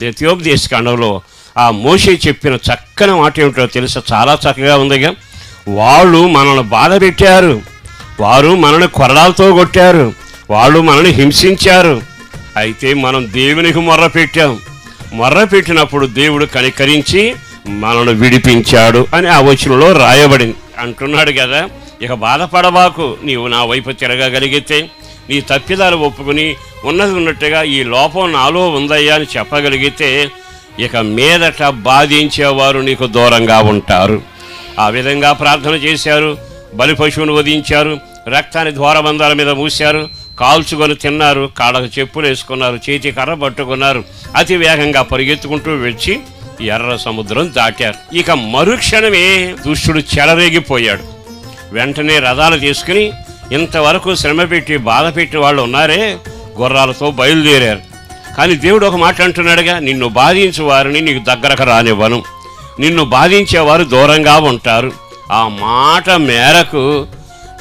ద్వితీయోపదేశకాండంలో ఆ మోషే చెప్పిన చక్కని మాట ఏమిటో తెలుసా? చాలా చక్కగా ఉందిగా. వాళ్ళు మనల్ని బాధ పెట్టారు. వారు మనల్ని కొరడాలతో కొట్టారు. వాళ్ళు మనల్ని హింసించారు. అయితే మనం దేవునికి మొర్ర పెట్టాం. మొర్ర పెట్టినప్పుడు దేవుడు కనికరించి మనల్ని విడిపించాడు అని ఆ వచనంలో రాయబడింది. అంటున్నాడు కదా ఇక బాధపడబాకు. నీవు నా వైపు తిరగగలిగితే నీ తప్పిదాలు ఒప్పుకుని ఉన్నది ఉన్నట్టుగా ఈ లోపం నాలో ఉందయ్యా అని చెప్పగలిగితే ఇక మీదట బాధించేవారు నీకు దూరంగా ఉంటారు. ఆ విధంగా ప్రార్థన చేశారు. బలి పశువును వధించారు. రక్తాన్ని ద్వారబంధాల మీద మూశారు. కాల్చుకొని తిన్నారు. కాళ్ళకు చెప్పులు వేసుకున్నారు. చేతి కర్ర పట్టుకున్నారు. అతి వేగంగా పరిగెత్తుకుంటూ వచ్చి ఎర్ర సముద్రం దాటారు. ఇక మరుక్షణమే దుష్టుడు చెలరేగిపోయాడు. వెంటనే రథాలు తీసుకుని ఇంతవరకు శ్రమ పెట్టి బాధ పెట్టి వాళ్ళు ఉన్నారే గుర్రాలతో బయలుదేరారు. కానీ దేవుడు ఒక మాట అంటున్నాడుగా నిన్ను బాధించే వారిని నీకు దగ్గరకు రానివ్వను. నిన్ను బాధించేవారు దూరంగా ఉంటారు. ఆ మాట మేరకు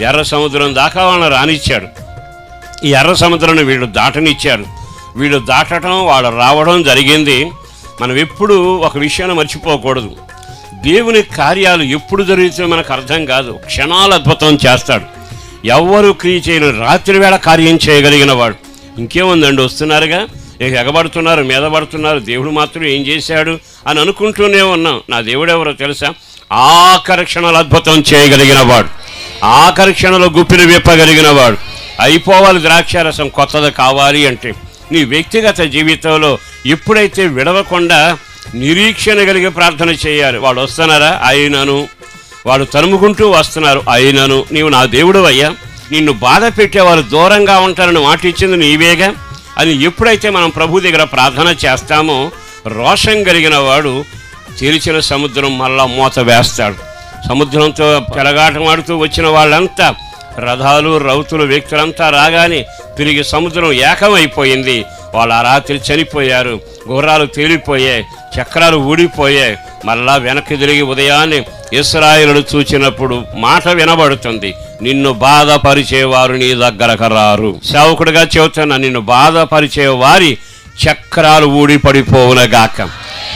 ఎర్ర సముద్రం దాకా వాళ్ళని రానిచ్చాడు. ఈ ఎర్ర సముద్రాన్ని వీళ్ళు దాటనిచ్చారు. వీళ్ళు దాటడం వాళ్ళు రావడం జరిగింది. మనం ఎప్పుడూ ఒక విషయాన్ని మర్చిపోకూడదు. దేవుని కార్యాలు ఎప్పుడు జరుగుతాయో మనకు అర్థం కాదు. క్షణాలు అద్భుతం చేస్తాడు. ఎవ్వరు క్రియ చేయరు రాత్రి వేళ కార్యం చేయగలిగిన వాడు. ఇంకేముందండి వస్తున్నారుగా? ఎగబడుతున్నారు మీద పడుతున్నారు దేవుడు మాత్రం ఏం చేశాడు అని అనుకుంటూనే ఉన్నాం. నా దేవుడు ఎవరో తెలుసా? ఆకర్షణలు అద్భుతం చేయగలిగిన వాడు. ఆకర్షణలు గుప్పిలు విప్పగలిగిన వాడు. అయిపోవాలి ద్రాక్షారసం కొత్తది కావాలి అంటే. నీ వ్యక్తిగత జీవితంలో ఎప్పుడైతే విడవకుండా నిరీక్షణ కలిగి ప్రార్థన చేయాలి వాళ్ళు వస్తున్నారా? అయినను వాడు తరుముకుంటూ వస్తున్నారు. అయినను నీవు నా దేవుడు అయ్యా నిన్ను బాధ పెట్టేవారు దూరంగా ఉంటారని మాట ఇచ్చింది నీవేగా? అని ఎప్పుడైతే మనం ప్రభు దగ్గర ప్రార్థన చేస్తామో రోషం కలిగిన వాడు తెరిచిన సముద్రం మళ్ళా మూత వేస్తాడు. సముద్రంతో పెరగాటమాడుతూ వచ్చిన వాళ్ళంతా రథాలు రౌతులు వ్యక్తులంతా రాగానే తిరిగి సముద్రం ఏకమైపోయింది. వాళ్ళు ఆ రాత్రి చనిపోయారు. గుర్రాలు తేలిపోయాయి. చక్రాలు ఊడిపోయాయి. మళ్ళా వెనక్కి తిరిగి ఉదయాన్నే ఇస్రాయిలుడు చూచినప్పుడు మాట వినబడుతుంది. నిన్ను బాధపరిచేవారు నీ దగ్గరకు రారు. సేవకుడిగా చెబుతున్నా నిన్ను బాధపరిచే వారి చక్రాలు ఊడి పడిపోవునగాక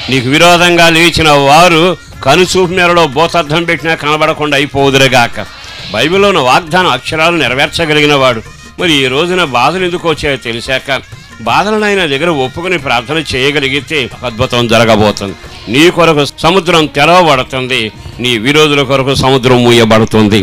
నీకు విరోధంగా లేచిన వారు కనుచూపు మేరలో భూతర్థం పెట్టినా కనబడకుండా అయిపోదురుగాక. బైబిల్లోని వాగ్దానం అక్షరాలు నెరవేర్చగలిగిన వాడు మరి ఈ రోజున బాధలు ఎందుకు వచ్చాయో తెలిసాక బాధలనైనా దగ్గర ఒప్పుకొని ప్రార్థన చేయగలిగితే అద్భుతం జరగబోతుంది. నీ కొరకు సముద్రం తెరవబడుతుంది. నీ విరోధుల కొరకు సముద్రం మూయబడుతుంది.